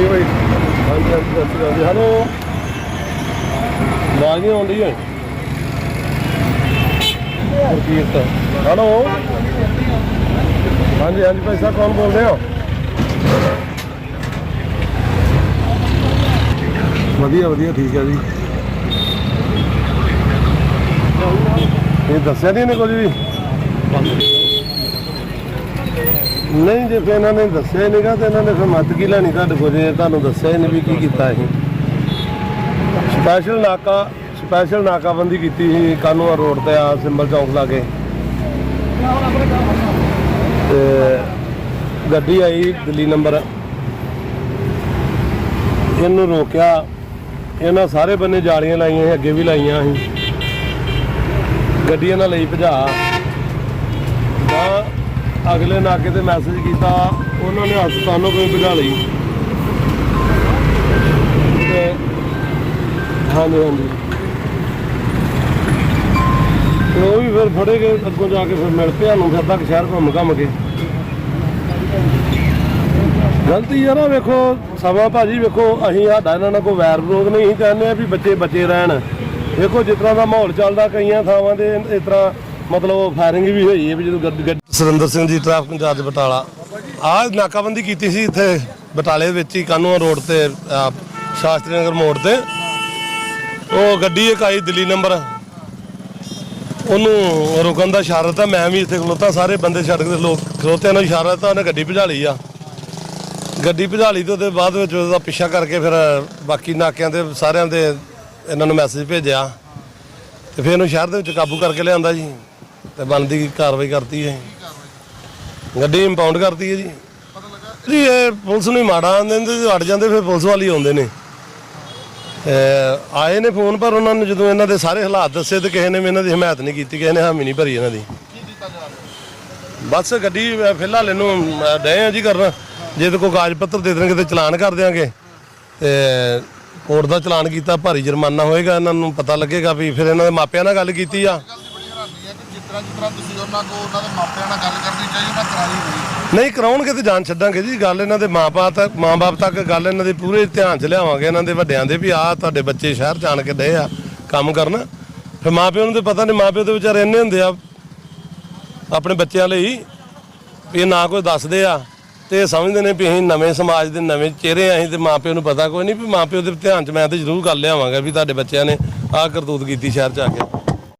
ਠੀਕ ਭਾਈ ਹਾਂਜੀ ਹਾਂਜੀ, ਸਤਿ ਸ਼੍ਰੀ ਅਕਾਲ ਜੀ। ਹੈਲੋ। ਆਵਾਜ਼ ਨਹੀਂ ਆਉਂਦੀ ਹੈ ਗੁਰਕੀਰਤ ਹੈਲੋ। ਹਾਂਜੀ ਹਾਂਜੀ, ਭਾਈ ਸਾਹਿਬ, ਕੌਣ ਬੋਲਦੇ ਹੋ? ਵਧੀਆ ਵਧੀਆ, ਠੀਕ ਹੈ ਜੀ। ਇਹ ਦੱਸਿਆ ਨਹੀਂ ਇਹਨੇ ਕੁਝ ਵੀ? ਨਹੀਂ, ਜੇ ਫਿਰ ਇਹਨਾਂ ਨੇ ਦੱਸਿਆ ਹੀ ਨਹੀਂਗਾ ਤੇ ਇਹਨਾਂ ਨੇ ਫਿਰ ਮੱਤ ਕੀ ਲੈਣੀ ਤੁਹਾਡੇ ਕੋਲ? ਜੇ ਤੁਹਾਨੂੰ ਦੱਸਿਆ ਹੀ ਨਹੀਂ ਵੀ ਕੀ ਕੀਤਾ ਅਸੀਂ ਸਪੈਸ਼ਲ ਨਾਕਾ ਸਪੈਸ਼ਲ ਨਾਕਾਬੰਦੀ ਕੀਤੀ ਸੀ ਕਾਨੂੰਨ ਰੋਡ ਤੇ ਆ ਸਿੰਬਲ ਚੌਂਕ ਲਾਗੇ। ਤੇ ਗੱਡੀ ਆਈ, ਦਿੱਲੀ ਨੰਬਰ। ਇਹਨੂੰ ਰੋਕਿਆ। ਇਹਨਾਂ ਸਾਰੇ ਬੰਨੇ ਜਾਲੀਆਂ ਲਾਈਆਂ ਸੀ, ਅੱਗੇ ਵੀ ਲਾਈਆਂ ਸੀ। ਗੱਡੀ ਇਹਨਾਂ ਲਈ ਭਜਾ। ਤਾਂ ਅਗਲੇ ਨਾਕੇ ਤੇ ਮੈਸੇਜ ਕੀਤਾ, ਉਹਨਾਂ ਨੇ ਹਸਪਤਾਲੋਂ ਕੋਈ ਭਜਾ ਲਈ। ਤੇ ਹਾਂਜੀ ਹਾਂਜੀ। ਤੇ ਉਹ ਵੀ ਫਿਰ ਫੜੇ ਗਏ, ਅੱਗੋਂ ਜਾ ਕੇ ਫਿਰ ਮਿਲ ਪਿਆ ਨੂੰ, ਫਿਰ ਤੱਕ ਸ਼ਹਿਰ ਘੁੰਮ ਘੰਮ ਕੇ। ਗਲਤੀ ਯਾਰ ਆ ਵੇਖੋ ਸਮਾਂ ਭਾਜੀ ਵੇਖੋ, ਅਸੀਂ ਸਾਡਾ ਇਹਨਾਂ ਨਾਲ ਕੋਈ ਵੈਰ ਵਿਰੋਧ ਨਹੀਂ ਅਸੀਂ ਕਹਿੰਦੇ ਆ ਵੀ ਬੱਚੇ ਬੱਚੇ ਰਹਿਣ। ਵੇਖੋ, ਜਿਸ ਤਰ੍ਹਾਂ ਦਾ ਮਾਹੌਲ ਚੱਲਦਾ, ਕਈਆਂ ਥਾਵਾਂ ਤੇ ਇਸ ਤਰ੍ਹਾਂ ਮਤਲਬ ਫਾਇਰਿੰਗ ਵੀ ਹੋਈ ਹੈ ਵੀ ਜਦੋਂ ਗੱਡੀ ਗੱਡੀ- ਸੁਰਿੰਦਰ ਸਿੰਘ ਜੀ ਟ੍ਰੈਫਿਕ ਇੰਚਾਰਜ ਬਟਾਲਾ। ਆਹ ਨਾਕਾਬੰਦੀ ਕੀਤੀ ਸੀ ਇੱਥੇ ਬਟਾਲੇ ਵਿੱਚ ਹੀ ਕਾਨੂੰਨ ਰੋਡ ਤੇ ਆਹ, ਸ਼ਾਸਤਰੀ ਨਗਰ ਮੋੜ ਤੇ। ਉਹ ਗੱਡੀ ਇੱਕ ਆਈ ਦਿੱਲੀ ਨੰਬਰ। ਉਹਨੂੰ ਰੁਕਣ ਦਾ ਇਸ਼ਾਰਾ ਦਿੱਤਾ। ਮੈਂ ਵੀ ਇੱਥੇ ਖਲੋਤਾ ਸਾਰੇ ਬੰਦੇ ਸੜਕ ਦੇ ਲੋਕ ਖਲੋਤਿਆਂ ਨੂੰ ਇਸ਼ਾਰਾ ਦਿੱਤਾ ਉਹਨੇ ਗੱਡੀ ਭਜਾ ਲਈ ਆ। ਗੱਡੀ ਭਜਾ ਲਈ ਤੇ ਉਹਦੇ ਬਾਅਦ ਵਿੱਚ ਉਹਦਾ ਪਿੱਛਾ ਕਰਕੇ ਫਿਰ ਬਾਕੀ ਨਾਕਿਆਂ ਦੇ ਸਾਰਿਆਂ ਦੇ ਇਹਨਾਂ ਨੂੰ ਮੈਸੇਜ ਭੇਜਿਆ। ਤੇ ਫਿਰ ਉਹਨੂੰ ਸ਼ਹਿਰ ਦੇ ਵਿੱਚ ਕਾਬੂ ਕਰਕੇ ਲਿਆਂਦਾ ਜੀ। ਤੇ ਬਣਦੀ ਕਾਰਵਾਈ ਕਰਤੀ ਹੈ ਗੱਡੀ ਇੰਪਾਊਂਡ ਕਰਤੀ ਹੈ ਜੀ। ਜੀ ਇਹ ਪੁਲਿਸ ਨੂੰ ਹੀ ਮਾੜਾ ਆਂਦੇ ਨੇ ਤੇ ਅੜ ਜਾਂਦੇ ਫਿਰ ਪੁਲਿਸ ਵਾਲੀ ਆਉਂਦੇ ਨੇ। ਅਹ ਆਏ ਨੇ ਫੋਨ ਪਰ ਉਹਨਾਂ ਨੇ ਜਦੋਂ ਇਹਨਾਂ ਦੇ ਸਾਰੇ ਹਾਲਾਤ ਦੱਸੇ ਤੇ ਕਿਸੇ ਨੇ ਵੀ ਇਹਨਾਂ ਦੀ ਹਮਾਇਤ ਨਹੀਂ ਕੀਤੀ ਕਿਸੇ ਨੇ ਹਾਮੀ ਨਹੀਂ ਭਰੀ ਇਹਨਾਂ ਦੀ। ਬਸ ਗੱਡੀ ਅਹ ਫਿਲਹਾਲ ਇਹਨੂੰ ਅਹ, ਡਏ ਆ ਜੀ ਕਰਨਾ। ਜੇ ਤੇ ਕੋਈ ਕਾਗਜ਼ ਪੱਤਰ ਦੇ ਦੇਣਗੇ ਤੇ ਚਲਾਨ ਕਰ ਦਿਆਂਗੇ। ਤੇ ਕੋਰਟ ਦਾ ਚਲਾਨ ਕੀਤਾ ਭਾਰੀ ਜੁਰਮਾਨਾ ਹੋਏਗਾ ਇਹਨਾਂ ਨੂੰ ਪਤਾ ਲੱਗੇਗਾ ਵੀ ਫਿਰ ਇਹਨਾਂ ਦੇ ਮਾਪਿਆਂ ਨਾਲ ਗੱਲ ਕੀਤੀ ਆ। ਗੱਲ ਦੀ ਬੜੀ ਹੈਰਾਨੀ ਹੈ ਕਿ ਜਿਸ ਤਰ੍ਹਾਂ ਜਿਸ ਤਰ੍ਹਾਂ ਤੁਸੀਂ ਉਹਨਾਂ ਕੋ ਉਹਨਾਂ ਦੇ ਮਾਪਿਆਂ ਨਾਲ ਗੱਲ ਕਰਨੀ ਚਾਹੀਦੀ ਉਹਨਾਂ ਕਰਾਈ ਹੋਈ। ਨਹੀਂ, ਕਰਾਉਣਗੇ ਤੇ ਜਾਨ ਛੱਡਾਂਗੇ ਜੀ। ਗੱਲ ਇਹਨਾਂ ਦੇ ਮਾਪੇ ਤੱਕ ਮਾਂ-ਬਾਪ ਤੱਕ ਗੱਲ ਇਹਨਾਂ ਦੇ ਪੂਰੇ ਧਿਆਨ 'ਚ ਲਿਆਵਾਂਗੇ। ਇਹਨਾਂ ਦੇ ਵੱਡਿਆਂ ਦੇ ਵੀ ਆਹ ਤੁਹਾਡੇ ਬੱਚੇ ਸ਼ਹਿਰ ਜਾਣ ਕੇ ਡਏ ਆ ਕੰਮ ਕਰਨ। ਫਿਰ ਮਾਪਿਆਂ ਨੂੰ ਤੇ ਪਤਾ ਨਹੀਂ, ਮਾਪਿਓ ਦੇ ਵਿਚਾਰੇ ਇੰਨੇ ਹੁੰਦੇ ਆ ਆਪਣੇ ਬੱਚਿਆਂ ਲਈ ਵੀ ਇਹ ਨਾ ਕੋਈ ਦੱਸਦੇ ਆ ਤੇ ਇਹ ਸਮਝਦੇ ਨੇ ਵੀ ਅਸੀਂ ਨਵੇਂ ਸਮਾਜ ਦੇ ਨਵੇਂ ਚਿਹਰੇ ਆ, ਅਸੀਂ ਤੇ ਮਾਪਿਓ ਨੂੰ ਪਤਾ ਕੋਈ ਨਹੀਂ ਵੀ ਮਾਪਿਓ ਦੇ ਧਿਆਨ 'ਚ ਮੈਂ ਤੇ ਜ਼ਰੂਰ ਗੱਲ ਲਿਆਵਾਂਗਾ ਵੀ ਤੁਹਾਡੇ ਬੱਚਿਆਂ ਨੇ ਆਹ ਕਰਤੂਤ ਕੀਤੀ ਸ਼ਹਿਰ 'ਚ ਆ ਕੇ।